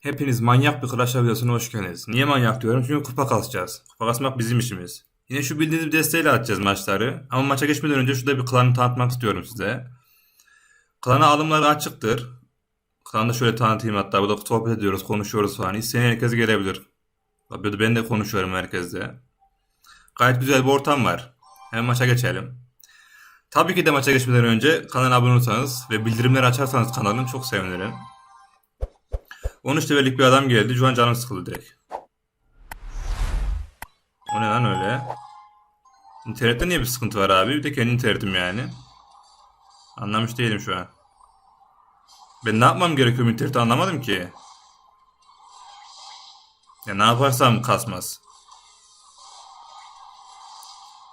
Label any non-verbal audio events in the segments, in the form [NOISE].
Hepiniz manyak bir Clash videosuna hoş geldiniz. Niye manyak diyorum? Çünkü kupa kasacağız. Kupa kasmak bizim işimiz. Yine şu bildiğiniz bir desteğiyle atacağız maçları. Ama maça geçmeden önce şurada bir klanı tanıtmak istiyorum size. Klana alımları açıktır. Klanı da şöyle tanıtayım hatta. Burada sohbet ediyoruz, konuşuyoruz falan. İsteyen herkes gelebilir. Ben de konuşuyorum herkesle. Gayet güzel bir ortam var. Hemen maça geçelim. Tabii ki de maça geçmeden önce kanala abone olursanız ve bildirimleri açarsanız kanalın çok sevinirim. 13 levellik bir adam geldi. Şu an canım sıkıldı direkt. O ne lan öyle? İnternette niye bir sıkıntı var abi? Bir de kendi internetim yani. Anlamış değilim şu an. Ben ne yapmam gerekiyor interneti anlamadım ki. Ya ne yaparsam kasmaz.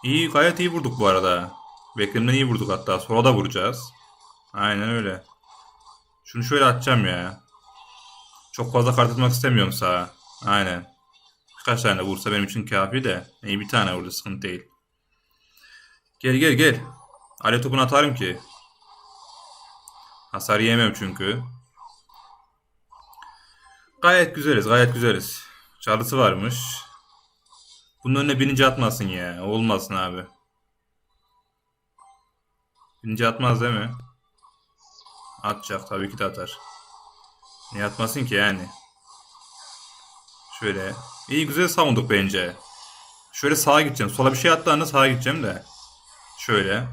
İyi gayet iyi vurduk bu arada. Beklediğimden iyi vurduk hatta. Sola da vuracağız. Aynen öyle. Şunu şöyle atacağım ya. Çok fazla kart atmak istemiyorum sağa. Aynen. Birkaç tane vursa benim için kafi de. İyi bir tane vurdu sıkıntı değil. Gel gel gel. Ale topunu atarım ki. Hasar yemem çünkü. Gayet güzeliz gayet güzeliz. Çalısı varmış. Bunun önüne bininci atmasın ya. Olmasın abi. Bininci atmaz değil mi? Atacak tabii ki de atar. Niye atmasın ki yani? Şöyle. İyi güzel savunduk bence. Şöyle sağa gideceğim. Sola bir şey attı anda sağa gideceğim de. Şöyle.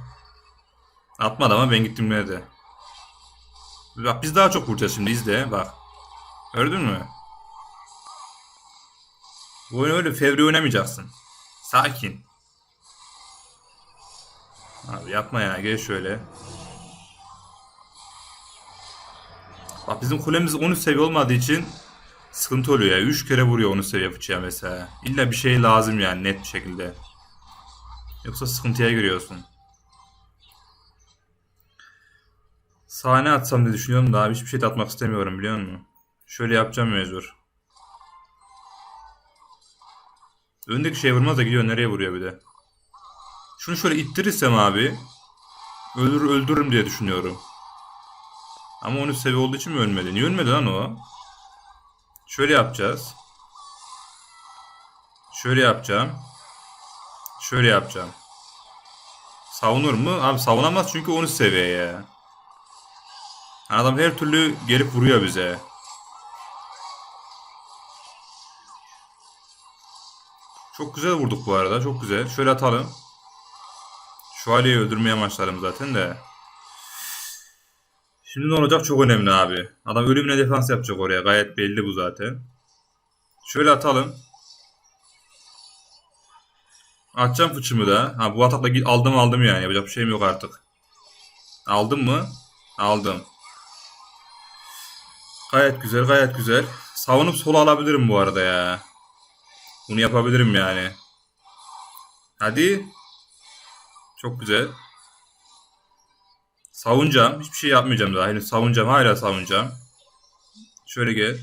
Atmadı ama ben gittim nerede? Bak biz daha çok vuracağız şimdi izle bak. Gördün mü? Bu oyunu öyle fevri oynamayacaksın. Sakin. Abi yapma ya gel şöyle. Bak bizim kulemiz 13 seviye olmadığı için sıkıntı oluyor ya. 3 kere vuruyor 13 seviye fıçıya mesela. İlla bir şey lazım yani net bir şekilde. Yoksa sıkıntıya giriyorsun. Sahne atsam diye düşünüyorum da hiçbir şey de atmak istemiyorum biliyor musun? Şöyle yapacağım mecbur. Öndeki şey vurmaz da gidiyor nereye vuruyor bir de. Şunu şöyle ittirirsem abi öldür öldürürüm diye düşünüyorum. Ama 13 seviye olduğu için mi ölmedi? Niye ölmedi lan o? Şöyle yapacağız. Şöyle yapacağım. Şöyle yapacağım. Savunur mu? Abi savunamaz çünkü 13 seviye ya. Adam her türlü gelip vuruyor bize. Çok güzel vurduk bu arada. Çok güzel. Şöyle atalım. Şövalyeyi öldürmeye başlarım zaten de. Şimdi ne olacak çok önemli abi. Adam ölümüne defans yapacak oraya. Gayet belli bu zaten. Şöyle atalım. Atacağım fıçımı da. Ha bu atakla aldım aldım yani. Yapacak bir şeyim yok artık. Aldım mı? Aldım. Gayet güzel gayet güzel. Savunup sola alabilirim bu arada ya. Bunu yapabilirim yani. Hadi. Çok güzel. Savunacağım. Hiçbir şey yapmayacağım daha. Henüz savunacağım. Hala savunacağım. Şöyle gel.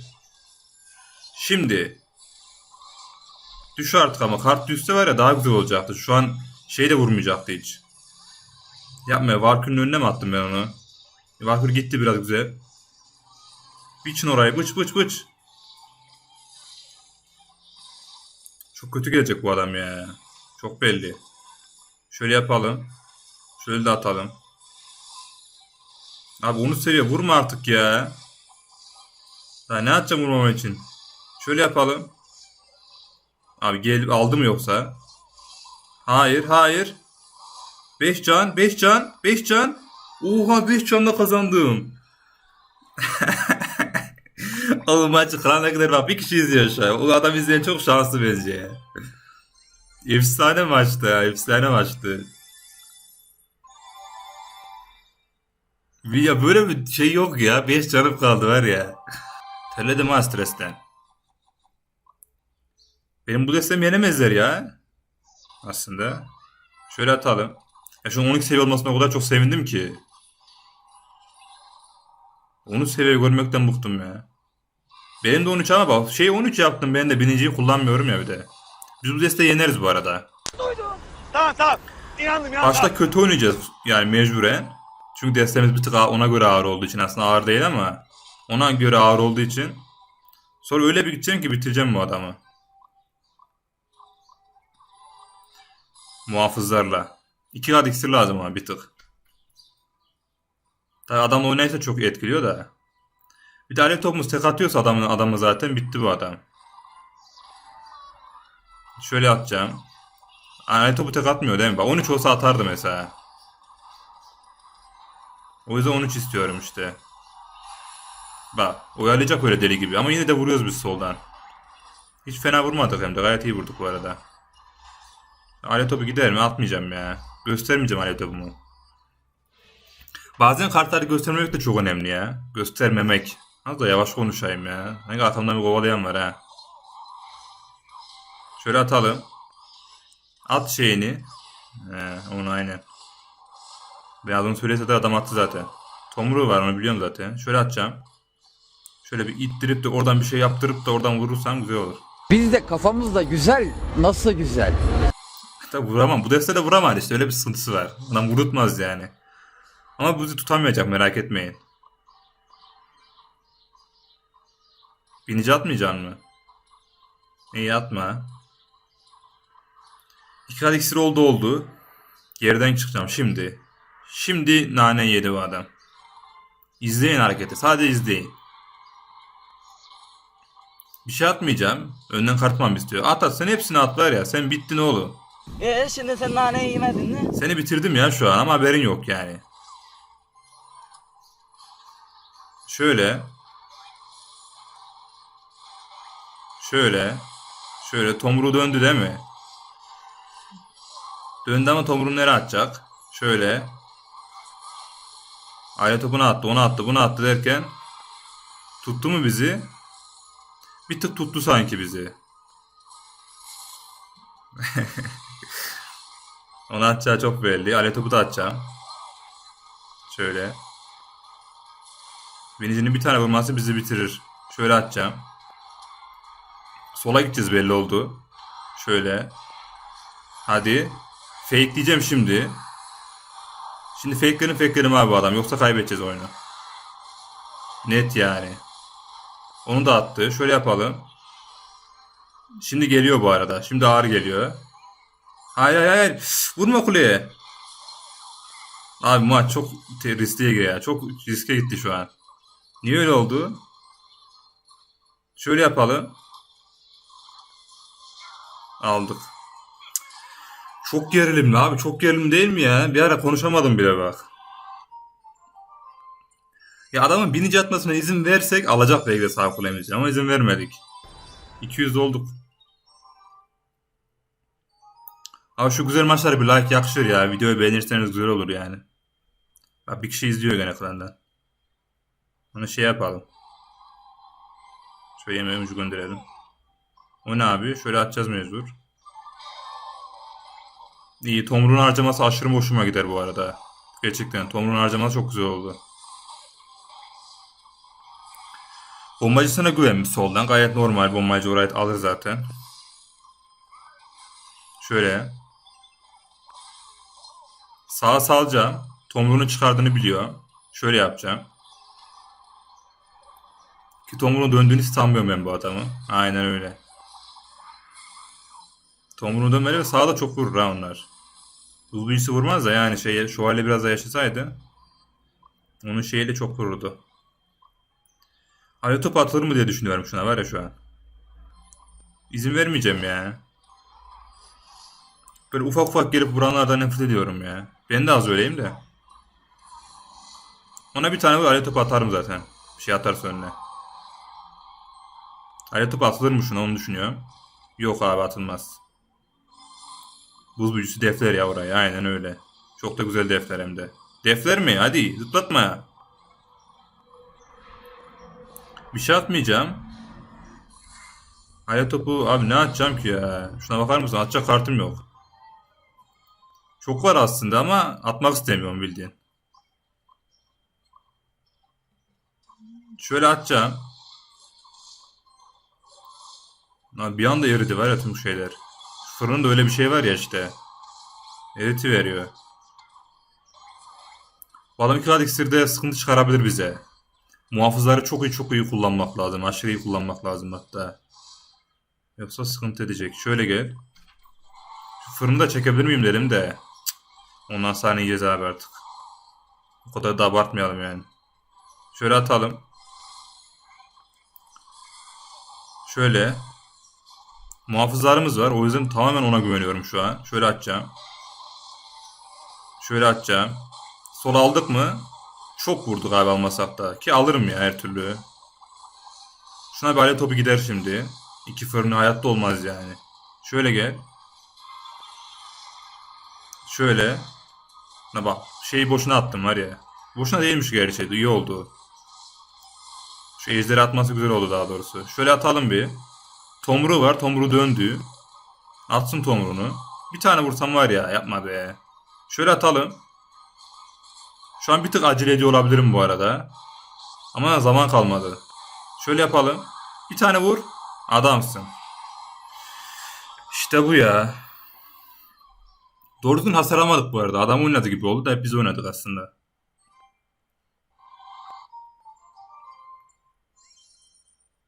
Şimdi. Düş artık ama. Kart düşse var ya daha güzel olacaktı. Şu an şey de vurmayacaktı hiç. Yapma ya. Valkyrie'nin önüne mi attım ben onu? Valkyrie gitti biraz güzel. Biçin orayı. Bıç bıç bıç. Çok kötü gelecek bu adam ya. Çok belli. Şöyle yapalım. Şöyle de atalım. Abi onu seviyor. Vurma artık ya. Daha ne atacağım vurmam için? Şöyle yapalım. Abi gel aldı mı yoksa? Hayır, hayır. 5 can, 5 can, 5 can. Oha 5 canla kazandım. [LAUGHS] Oğlum maçı kırana kadar bak bir kişi izliyor şu an. O adam izleyen çok şanslı bence. Efsane maçtı ya, efsane maçtı. Ya böyle bir şey yok ya. 5 canım kaldı var ya. Terledim ha stresten. Benim bu destem yenemezler ya. Aslında. Şöyle atalım. Ya şu an 12 seviye olmasına o kadar çok sevindim ki. Onu seviye görmekten bıktım ya. Benim de 13 ama bak şey 13 yaptım ben de birinciyi kullanmıyorum ya bir de. Biz bu desteği yeneriz bu arada. Tamam tamam. İnandım inandım. Başta kötü oynayacağız yani mecburen. Çünkü destemiz bir tık ona göre ağır olduğu için aslında ağır değil ama ona göre ağır olduğu için Sonra öyle bir gideceğim ki bitireceğim bu adamı. Muhafızlarla. İki kat iksir lazım ama bir tık. Tabi adamla oynayınca çok etkiliyor da. Bir de topumuz tek atıyorsa adamın adamı zaten bitti bu adam. Şöyle atacağım. Alev topu tek atmıyor değil mi? Bak 13 olsa atardı mesela. O yüzden 13 istiyorum işte. Bak oyalayacak öyle deli gibi ama yine de vuruyoruz biz soldan. Hiç fena vurmadık hem de gayet iyi vurduk bu arada. Alet topu gider mi? Atmayacağım ya. Göstermeyeceğim alet topumu. Bazen kartları göstermemek de çok önemli ya. Göstermemek. Az da yavaş konuşayım ya. Hangi arkamdan bir kovalayan var ha. Şöyle atalım. At şeyini. He, onu aynen. Ben adını söylese de adam attı zaten. Tomruğu var onu biliyorum zaten. Şöyle atacağım. Şöyle bir ittirip de oradan bir şey yaptırıp da oradan vurursam güzel olur. Biz de kafamız da güzel. Nasıl güzel? Tabi vuramam. Bu deftere vuramaz işte. Öyle bir sıkıntısı var. Adam vurutmaz yani. Ama bizi tutamayacak merak etmeyin. Binici atmayacaksın mı? İyi atma. İki kat iksir oldu oldu. Geriden çıkacağım şimdi. Şimdi nane yedi bu adam. İzleyin hareketi. Sadece izleyin. Bir şey atmayacağım. Önden kartmam istiyor. At at sen hepsini at var ya. Sen bittin oğlum. Ee şimdi sen naneyi yemedin mi? Seni bitirdim ya şu an ama haberin yok yani. Şöyle. Şöyle. Şöyle tomruğu döndü değil mi? Döndü ama tomruğu nereye atacak? Şöyle. Aile topunu attı, onu attı, bunu attı derken tuttu mu bizi? Bir tık tuttu sanki bizi. [LAUGHS] Onu atacağı çok belli. Ale topu da atacağım. Şöyle. Binicinin bir tane vurması bizi bitirir. Şöyle atacağım. Sola gideceğiz belli oldu. Şöyle. Hadi. Fake diyeceğim şimdi. Şimdi fake'lerin fake'lerim abi bu adam. Yoksa kaybedeceğiz oyunu. Net yani. Onu da attı. Şöyle yapalım. Şimdi geliyor bu arada. Şimdi ağır geliyor. Hayır hayır hayır. Vurma kuleye. Abi maç çok riskliye giriyor ya. Çok riske gitti şu an. Niye öyle oldu? Şöyle yapalım. Aldık. Çok gerilimli abi. Çok gerilim değil mi ya? Bir ara konuşamadım bile bak. Ya adamın binici atmasına izin versek alacak belki de sağ kulemizi ama izin vermedik. 200 olduk. Abi şu güzel maçlara bir like yakışır ya. Videoyu beğenirseniz güzel olur yani. Bak bir kişi izliyor gene klandan. Onu şey yapalım. Şöyle yemeğimizi gönderelim. O ne abi? Şöyle atacağız mecbur. İyi. Tomruğun harcaması aşırı hoşuma gider bu arada. Gerçekten. Tomruğun harcaması çok güzel oldu. Bombacısına güvenmiş soldan. Gayet normal. Bombacı orayı alır zaten. Şöyle. Sağa salacağım. Tomruğunu çıkardığını biliyor. Şöyle yapacağım. Ki tomruğun döndüğünü sanmıyorum ben bu adamı. Aynen öyle. Tomruğun dönmeli ve sağda çok vurur onlar. Büyüsü vurmaz da yani şey, şövalye biraz daha yaşasaydı. Onun şeyiyle çok vururdu. Alo top atılır mı diye düşünüyorum şuna var ya şu an. İzin vermeyeceğim ya. Böyle ufak ufak gelip vuranlardan nefret ediyorum ya. Ben de az öyleyim de. Ona bir tane böyle alet topu atarım zaten. Bir şey atarsa önüne. Alet topu atılır mı şuna onu düşünüyorum. Yok abi atılmaz. Buz büyücüsü defter ya oraya. Aynen öyle. Çok da güzel defter hem de. Defter mi? Hadi zıplatma. Bir şey atmayacağım. Alet topu abi ne atacağım ki ya? Şuna bakar mısın? Atacak kartım yok. Çok var aslında ama atmak istemiyorum bildiğin. Şöyle atacağım. Lan bir anda eridi var ya tüm şeyler. Fırında öyle bir şey var ya işte. Eriti veriyor. İki kat iksirde sıkıntı çıkarabilir bize. Muhafızları çok iyi çok iyi kullanmak lazım. Aşırı iyi kullanmak lazım hatta. Yoksa sıkıntı edecek. Şöyle gel. Şu fırını da çekebilir miyim dedim de. Ondan sonra yiyeceğiz abi artık. O kadar da abartmayalım yani. Şöyle atalım. Şöyle. Muhafızlarımız var. O yüzden tamamen ona güveniyorum şu an. Şöyle açacağım. Şöyle açacağım. Sol aldık mı? Çok vurduk abi almasak. Ki alırım ya her türlü. Şuna bir alet topu gider şimdi. İki fırını hayatta olmaz yani. Şöyle gel. Şöyle. Na bak şeyi boşuna attım var ya. Boşuna değilmiş gerçi. İyi oldu. Şu ejderi atması güzel oldu daha doğrusu. Şöyle atalım bir. Tomru var. Tomru döndü. Atsın tomrunu. Bir tane vursam var ya. Yapma be. Şöyle atalım. Şu an bir tık acele ediyor olabilirim bu arada. Ama zaman kalmadı. Şöyle yapalım. Bir tane vur. Adamsın. İşte bu ya. Doğru düzgün hasar almadık bu arada. Adam oynadı gibi oldu da hep biz oynadık aslında.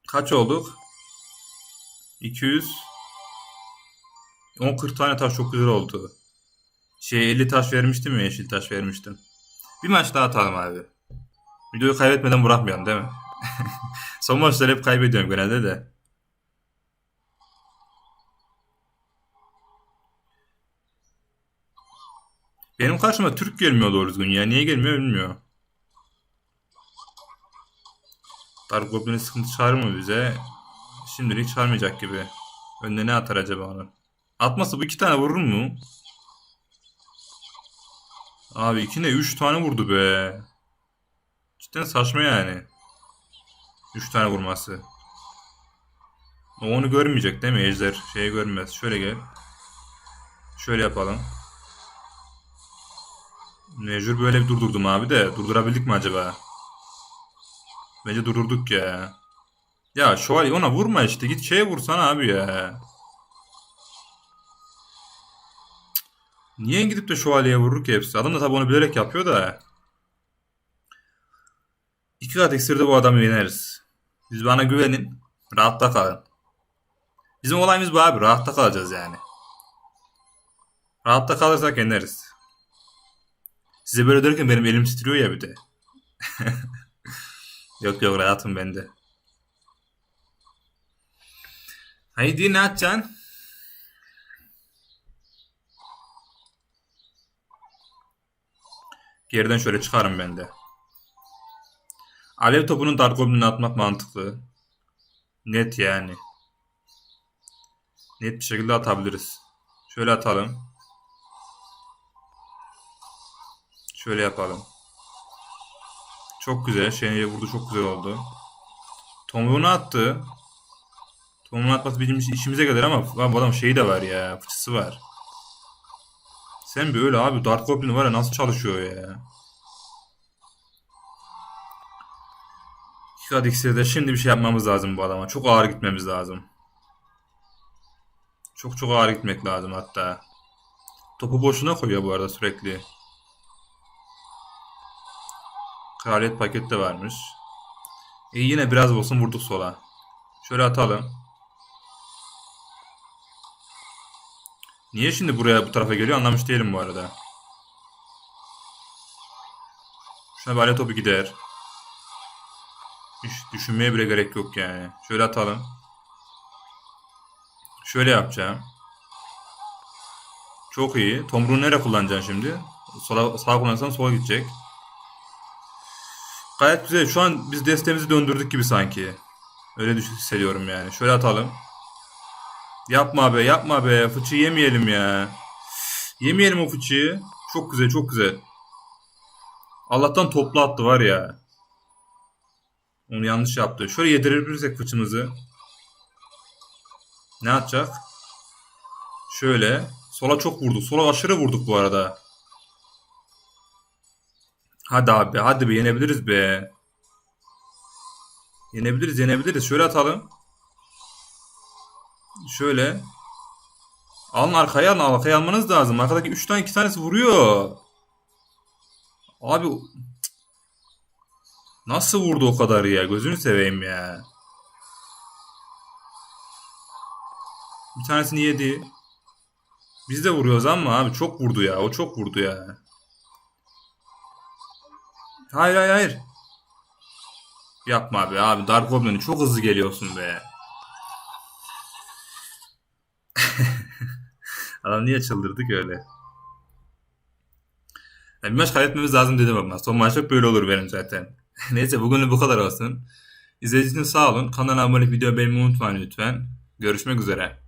Kaç olduk? 200 10 40 tane taş çok güzel oldu. Şey 50 taş vermiştim ya yeşil taş vermiştim. Bir maç daha atalım abi. Videoyu kaybetmeden bırakmayalım değil mi? [LAUGHS] Son maçları hep kaybediyorum genelde de. Benim karşıma Türk gelmiyor doğru düzgün ya. Niye gelmiyor bilmiyorum. Dark Goblin'i sıkıntı çağırır mı bize? Şimdilik çağırmayacak gibi. Önüne ne atar acaba onun? Atması bu iki tane vurur mu? Abi ikine üç tane vurdu be. Cidden saçma yani. Üç tane vurması. O onu görmeyecek değil mi Ejder? Şeyi görmez. Şöyle gel. Şöyle yapalım. Mecbur böyle bir durdurdum abi de. Durdurabildik mi acaba? Bence durdurduk ya. Ya şövalye ona vurma işte. Git şeye vursana abi ya. Niye gidip de şövalyeye vurur ki hepsi? Adam da tabi onu bilerek yapıyor da. İki kat iksirde bu adamı yeneriz. Siz bana güvenin. Rahatta kalın. Bizim olayımız bu abi. Rahatta kalacağız yani. Rahatta kalırsak yeneriz. Size böyle derken benim elim titriyor ya bir de. [LAUGHS] yok yok rahatım bende. Haydi ne yapacaksın? Geriden şöyle çıkarım ben de. Alev topunu Dark Goblin'e atmak mantıklı. Net yani. Net bir şekilde atabiliriz. Şöyle atalım. Şöyle yapalım. Çok güzel. Şeyine vurdu çok güzel oldu. Tomruğunu attı. Tomruğunu atması bizim işimize gelir ama lan bu adam şeyi de var ya. Fıçısı var. Sen böyle abi Dark Goblin var ya nasıl çalışıyor ya. İki iksirde şimdi bir şey yapmamız lazım bu adama. Çok ağır gitmemiz lazım. Çok çok ağır gitmek lazım hatta. Topu boşuna koyuyor bu arada sürekli. Kraliyet paket de varmış. E yine biraz olsun vurduk sola. Şöyle atalım. Niye şimdi buraya bu tarafa geliyor anlamış değilim bu arada. Şuna böyle topu gider. Hiç düşünmeye bile gerek yok yani. Şöyle atalım. Şöyle yapacağım. Çok iyi. Tomruğu nereye kullanacaksın şimdi? Sola, sağa kullanırsan sola gidecek. Gayet güzel. Şu an biz destemizi döndürdük gibi sanki. Öyle hissediyorum yani. Şöyle atalım. Yapma be yapma be. Fıçı yemeyelim ya. Yemeyelim o fıçıyı. Çok güzel çok güzel. Allah'tan toplu attı var ya. Onu yanlış yaptı. Şöyle yedirebilirsek fıçımızı. Ne atacak? Şöyle. Sola çok vurduk. Sola aşırı vurduk bu arada. Hadi abi hadi be yenebiliriz be. Yenebiliriz yenebiliriz. Şöyle atalım. Şöyle. Alın arkaya alın arkaya almanız lazım. Arkadaki 3 tane 2 tanesi vuruyor. Abi Nasıl vurdu o kadar ya? Gözünü seveyim ya. Bir tanesini yedi. Biz de vuruyoruz ama abi çok vurdu ya. O çok vurdu ya. Hayır hayır hayır. Yapma abi abi Dark Goblin'i çok hızlı geliyorsun be. Adam niye çıldırdı ki öyle? Yani bir maç kaybetmemiz lazım dedim ama son maç hep böyle olur benim zaten. [LAUGHS] Neyse bugünlük bu kadar olsun. İzlediğiniz için sağ olun. Kanala abone olup video beğenmeyi unutmayın lütfen. Görüşmek üzere.